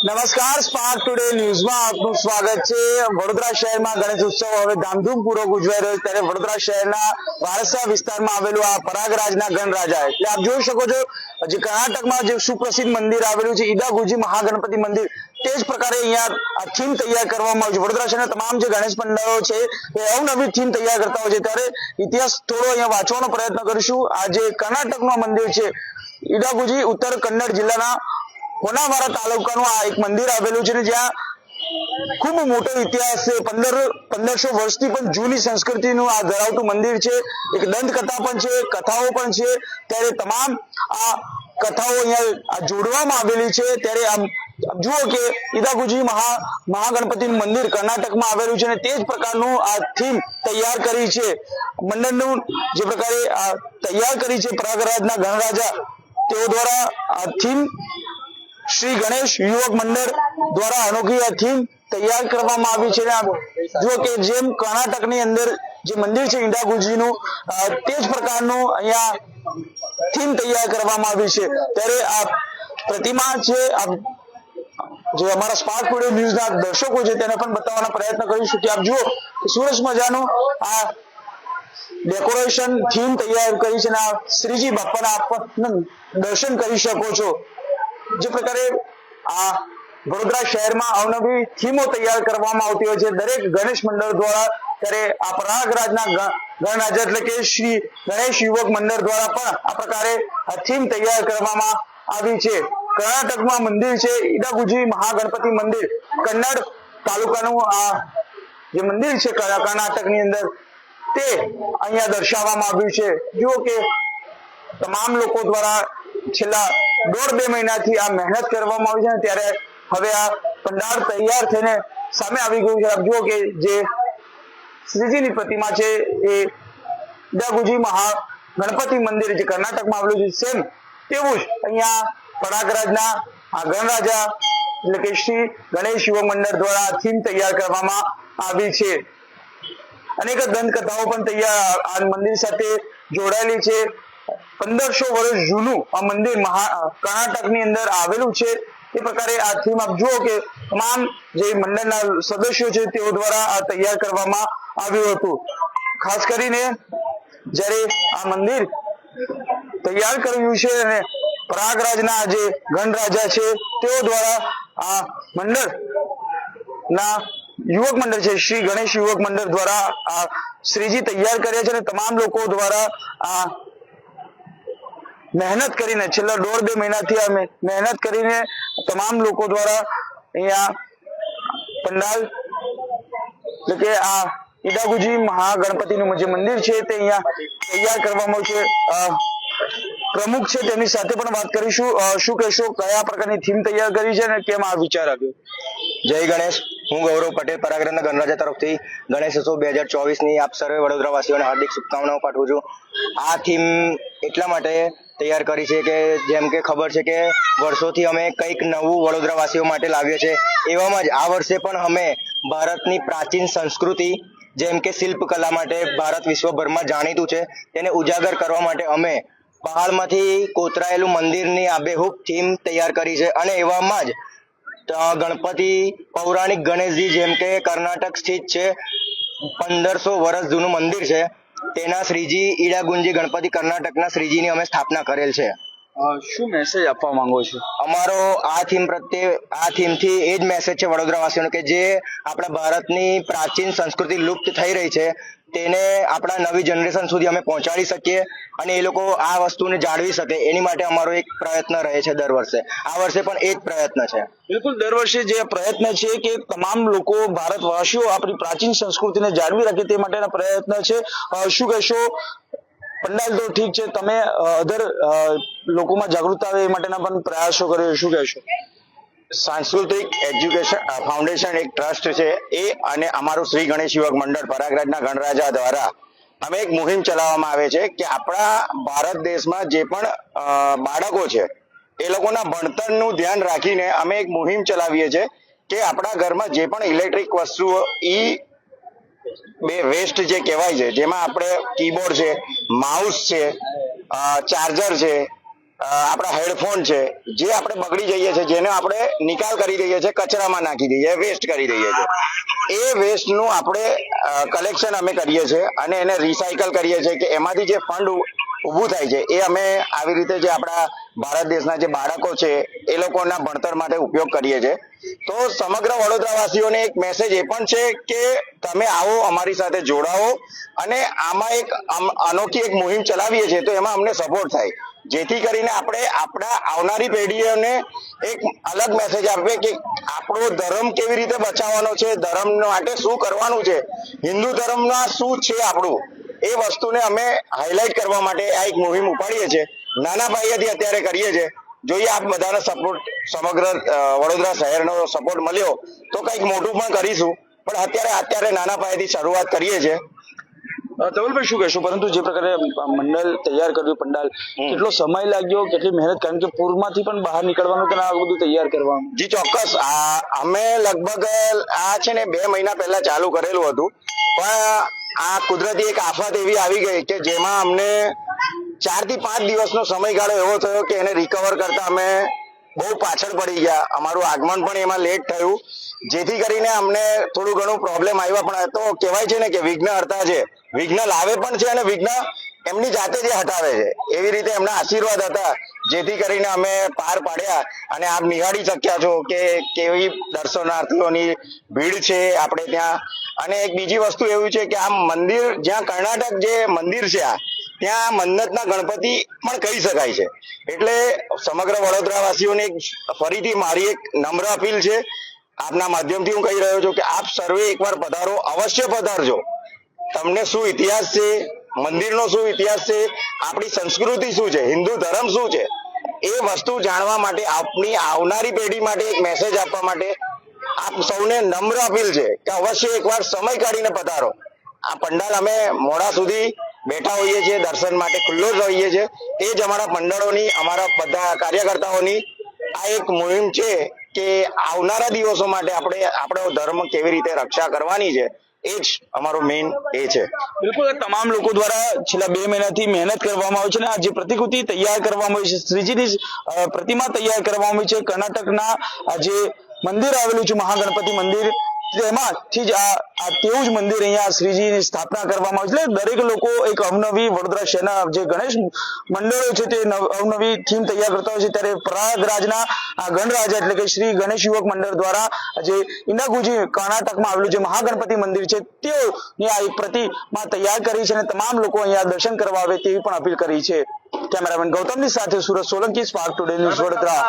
નમસ્કાર spark today ન્યૂઝમાં આપનું સ્વાગત છે. વડોદરા શહેરમાં ગણેશ ઉત્સવ હવે ધામધૂમપૂર્વક ઉજવાઈ રહ્યો છે. ત્યારે વડોદરા શહેરના વારસા વિસ્તારમાં આવેલું આ પરાગરાજના ગણરાજા એટલે આપ જોઈ શકો છો, જે કર્ણાટકમાં જે સુપ્રસિદ્ધ મંદિર આવેલું છે ઈદાગુજી મહાગણપતિ મંદિર, તે જ પ્રકારે અહીંયા થીમ તૈયાર કરવામાં આવી છે. વડોદરા શહેરના તમામ જે ગણેશ પંડાળો છે, એ અવનવી થીમ તૈયાર કરતા હોય છે. ત્યારે ઇતિહાસ થોડો અહીંયા વાંચવાનો પ્રયત્ન કરીશું. આ જે કર્ણાટકનું મંદિર છે ઈડાગુજી ઉત્તર કન્નડ જિલ્લાના હોનાવારા તાલુકાનું આ એક મંદિર આવેલું છે જ્યાં ખૂબ મોટો ઇતિહાસ છે. પંદર, પંદરસો વર્ષથી પણ જૂની સંસ્કૃતિનું આ ધરાવતું મંદિર છે. એક દંતકથા પણ છે, કથાઓ પણ છે. ત્યારે તમામ આ કથાઓ અહીંયા જોડવામાં આવેલી છે. ત્યારે આમ જુઓ કે ઇદાગુજી મહા, મહાગણપતિનું મંદિર કર્ણાટકમાં આવેલું છે અને તે જ પ્રકારનું આ થીમ તૈયાર કરી છે. મંડળનું જે પ્રકારે આ તૈયાર કરી છે પ્રયાગરાજના ગણરાજા, તેઓ દ્વારા આ થીમ શ્રી ગણેશ યુવક મંડળ દ્વારા અનોખી આ થીમ તૈયાર કરવામાં આવી છે. જો કે જેમ કર્ણાટકની અંદર જે મંદિર છે ઈંડાગુજીનું તે જ પ્રકારનું અહીંયા થીમ તૈયાર કરવામાં આવી છે. ત્યારે આ પ્રતિમા છે જે અમારા સ્પાર્ક વીડિયો ન્યૂઝના દર્શકો છે તેને પણ બતાવવાનો પ્રયત્ન કરીશું કે આપ જુઓ સુરસ મજાનું આ ડેકોરેશન થીમ તૈયાર કરી છે. અને શ્રીજી બાપાના આપ દર્શન કરી શકો છો. જે પ્રકારે આ વડોદરા શહેરમાં અવનવી થીમો તૈયાર કરવામાં આવતી હોય છે. દરેક ગણેશ મંડળ દ્વારા ત્યારે આ પ્રયાગરાજના ગણરાજા એટલે કે શ્રી ગણેશ યુવક મંડળ દ્વારા પણ આ પ્રકારે થીમ તૈયાર કરવામાં આવી છે. કર્ણાટકમાં મંદિર છે ઈડાગુજી મહાગણપતિ મંદિર. કન્નડ તાલુકાનું આ જે મંદિર છે કર્ણા- કર્ણાટકની અંદર તે અહીંયા દર્શાવવામાં આવ્યું છે. જુઓ કે તમામ લોકો દ્વારા છેલ્લા દોઢ બે મહિનાથી આ મહેનત કરવામાં આવી છે ત્યારે હવે આ પંડાળ તૈયાર થઈને સામે આવી ગયું છે. આપ જુઓ કે જે શ્રીજીની પ્રતિમા છે એ ડાગુજી મહા ગણપતિ મંદિર જે કર્ણાટકમાં આવેલું છે સેમ તેવું જ અહીંયા પ્રયાગરાજના આ ગણરાજા એટલે કે શ્રી ગણેશ યુવક મંડળ દ્વારા થીમ તૈયાર કરવામાં આવી છે. અનેક દંતકથાઓ પણ તૈયાર આ મંદિર સાથે જોડાયેલી છે. પંદરસો વર્ષ જૂનું આ મંદિર કર્ણાટકની અંદર આવેલું છે. એ પ્રકારે આ થીમ આપ જુઓ કે તમામ જે મંડળના સદસ્યો છે તેઓ દ્વારા આ તૈયાર કરવામાં આવ્યું હતું. ખાસ કરીને જ્યારે આ મંદિર તૈયાર કર્યું છે અને પ્રયાગરાજના જે ગણરાજા છે તેઓ દ્વારા આ મંડળ ના યુવક મંડળ છે, શ્રી ગણેશ યુવક મંડળ દ્વારા આ શ્રીજી તૈયાર કર્યા છે અને તમામ લોકો દ્વારા આ મહેનત કરીને છેલ્લા દોઢ બે મહિનાથી અમે મહેનત કરીને તમામ લોકો દ્વારા અહીંયા પંડાલ એટલે કે આ ઈડાગુજી મહાગણપતિનું જે મંદિર છે તે અહીંયા તૈયાર કરવામાં આવ્યું છે. પ્રમુખ છે તેમની સાથે પણ વાત કરીશું. શું કહેશો? કયા પ્રકારની થીમ તૈયાર કરી છે અને કેમ આ વિચાર આવ્યો? જય ગણેશ. હું ગૌરવ પટેલ પરાગ્રહના ગણરાજા તરફથી ગણેશ ઉત્સવ બે હજાર ચોવીસની આપ સર્વે વડોદરાવાસીઓને હાર્દિક શુભકામનાઓ પાઠવું છું. આ થીમ એટલા માટે તૈયાર કરી છે કે, જેમ કે ખબર છે કે વર્ષોથી અમે કંઈક નવું વડોદરાવાસીઓ માટે લાવીએ છીએ. એવામાં જ આ વર્ષે પણ અમે ભારતની પ્રાચીન સંસ્કૃતિ, જેમ કે શિલ્પકલા માટે ભારત વિશ્વભરમાં જાણીતું છે, તેને ઉજાગર કરવા માટે અમે પહાડમાંથી કોતરાયેલું મંદિરની આબેહૂબ થીમ તૈયાર કરી છે અને એવામાં જ ગણપતિ પૌરાણિક ગણેશજી જેમ કે કર્ણાટક સ્થિત છે, પંદરસો વર્ષ જૂનું મંદિર છે. તેના શ્રીજી ઈડાગુંજી ગણપતિ કર્ણાટકના શ્રીજીની અમે સ્થાપના કરેલ છે. શું મેસેજ આપવા માંગો છો? અમારો આ થીમ પ્રત્યે આ થીમથી એ જ મેસેજ છે વડોદરાવાસીઓનો કે જે આપણા ભારતની પ્રાચીન સંસ્કૃતિ લુપ્ત થઈ રહી છે તેને આપણા નવી જનરેશન સુધી અમે પહોંચાડી શકીએ અને એ લોકો આ વસ્તુને જાળવી શકે. એની માટે અમારો એક પ્રયત્ન રહે છે દર વર્ષે. આ વર્ષે પણ એ જ પ્રયત્ન છે. બિલકુલ દર વર્ષે જે પ્રયત્ન છે કે તમામ લોકો ભારતવાસીઓ આપણી પ્રાચીન સંસ્કૃતિને જાળવી રાખે તે માટેના પ્રયત્ન છે. શું કહેશો? પંડાલ તો ઠીક છે. તમે અધર લોકોમાં જાગૃતતા આવે એ માટેના પણ પ્રયાસો કર્યો શું કહેશો? સાંસ્કૃતિક એજ્યુકેશન ફાઉન્ડેશન એક ટ્રસ્ટ છે. એ અને અમારું શ્રી ગણેશ યુવક મંડળ, પરાગરાજના ગણરાજા દ્વારા અમે એક મુહિમ ચલાવવામાં આવે છે કે આપણા ભારત દેશમાં જે પણ બાળકો છે, એ લોકોના ભણતરનું ધ્યાન રાખીને અમે એક મુહિમ ચલાવીએ છીએ કે આપણા ઘરમાં જે પણ ઇલેક્ટ્રિક વસ્તુઓ, ઈ બે વેસ્ટ જે કહેવાય છે, જેમાં આપણે કીબોર્ડ છે, માઉસ છે ચાર્જર છે આપણા હેડફોન છે, જે આપણે બગડી જઈએ છીએ, જેનો આપણે નિકાલ કરી દઈએ છીએ, કચરામાં નાખી દઈએ વેસ્ટ કરી દઈએ છીએ. એ વેસ્ટનું આપણે કલેક્શન અમે કરીએ છીએ અને એને રિસાયકલ કરીએ છીએ કે એમાંથી જે ફંડ ઊભું થાય છે, એ અમે આવી રીતે જે આપણા ભારત દેશના જે બાળકો છે, એ લોકોના ભણતર માટે ઉપયોગ કરીએ છીએ. તો સમગ્ર વડોદરાવાસીઓને એક મેસેજ એ પણ છે કે તમે આવો, અમારી સાથે જોડાઓ અને આમાં એક અનોખી એક મુહિમ ચલાવીએ છીએ તો એમાં અમને સપોર્ટ થાય. જેથી કરીને આપણે આપણા આવનારી પેઢીઓને એક અલગ મેસેજ આપીએ કે આપણો ધર્મ કેવી રીતે બચાવવાનો છે, ધર્મ માટે શું કરવાનું છે, હિન્દુ ધર્મના શું છે આપણું, એ વસ્તુને અમે હાઇલાઇટ કરવા માટે આ એક મુહિમ ઉપાડીએ છીએ. નાના પાયેથી અત્યારે કરીએ છીએ જોઈએ આપ બધાનો સપોર્ટ સમગ્ર વડોદરા શહેરનો સપોર્ટ મળ્યો તો કંઈક મોટું પણ કરીશું. પણ અત્યારે અત્યારે નાના પાયેથી શરૂઆત કરીએ છીએ ધવલભાઈ શું કહેશું? પરંતુ જે પ્રકારે મંડળ તૈયાર કર્યું પંડાલ કેટલો સમય લાગ્યો? કેટલી મહેનત? કારણ કે પૂરમાંથી પણ બહાર નીકળવાનું કે આ બધું તૈયાર કરવાનું? જી ચોક્કસ. આ અમે લગભગ આ છે ને બે મહિના પહેલા ચાલુ કરેલું હતું. પણ આ કુદરતી એક આફત એવી આવી ગઈ કે જેમાં અમને ચારથી પાંચ દિવસનો સમયગાળો એવો થયો કે એને રિકવર કરતા અમે બહુ પાછળ પડી ગયા. અમારું આગમન પણ એમાં લેટ થયું. જેથી કરીને અમને થોડું ઘણું પ્રોબ્લેમ આવ્યા. પણ તો કહેવાય છે ને કે વિઘ્ન હર્તા છે. વિઘ્ન લાવે પણ છે અને વિઘ્ન એમની જાતે જે હટાવે છે. એવી રીતે એમના આશીર્વાદ હતા. જેથી કરીને અમે પાર પાડ્યા. અને આપ નિહાળી શક્યા છો કે કેવી દર્શનાર્થીઓની ભીડ છે આપણે ત્યાં. અને એક બીજી વસ્તુ એવું છે કે આ મંદિર, જ્યાં કર્ણાટક જે મંદિર છે આ ત્યાં મન્નતના ગણપતિ પણ કહી શકાય છે. એટલે સમગ્ર વડોદરાવાસીઓને ફરીથી મારી એક નમ્ર અપીલ છે. આપના માધ્યમથી હું કહી રહ્યો છું કે આપ સર્વે એકવાર પધારો, અવશ્ય પધારજો. તમને શું ઇતિહાસ છે? મંદિરનો શું ઇતિહાસ છે? આપણી સંસ્કૃતિ શું છે? હિન્દુ ધર્મ શું છે? એ વસ્તુ જાણવા માટે, આપની આવનારી પેઢી માટે એક મેસેજ આપવા માટે આપ સૌને નમ્ર અપીલ છે કે અવશ્ય એકવાર સમય કાઢીને પધારો. આ પંડાલ અમે મોડા સુધી બેઠા હોઈએ છીએ, દર્શન માટે ખુલ્લો જ હોઈએ છીએ. એ જ અમારા મંડળોની, અમારા બધા કાર્યકર્તાઓની આ એક મુહિમ છે કે આવનારા દિવસો માટે આપણે આપણો ધર્મ કેવી રીતે રક્ષા કરવાની છે, એ જ અમારો મેઇન એ છે. બિલકુલ તમામ લોકો દ્વારા છેલ્લા બે મહિનાથી મહેનત કરવામાં આવી છે અને આ જે પ્રતિકૃતિ તૈયાર કરવામાં આવી છે, શ્રીજીની પ્રતિમા તૈયાર કરવામાં આવી છે, કર્ણાટકના આ જે મંદિર આવેલું છે, મહાગણપતિ મંદિર તેમાંથી જ આ તેવું જ મંદિર અહીંયા શ્રીજીની સ્થાપના કરવામાં આવી એટલે દરેક લોકો એક અવનવી વડોદરા શહેરના જે ગણેશ મંડળો છે તે અવનવી થીમ તૈયાર કરતા હોય છે. ત્યારે પ્રયાગરાજના આ ગણરાજા એટલે કે શ્રી ગણેશ યુવક મંડળ દ્વારા જે ઇન્ડાગુજી કર્ણાટકમાં આવેલું જે મહાગણપતિ મંદિર છે, તેઓની આ એક પ્રતિમા તૈયાર કરી છે અને તમામ લોકો અહીંયા દર્શન કરવા આવે તેવી પણ અપીલ કરી છે. કેમેરામેન ગૌતમની સાથે Surat Solanki, spark today news Vadodara.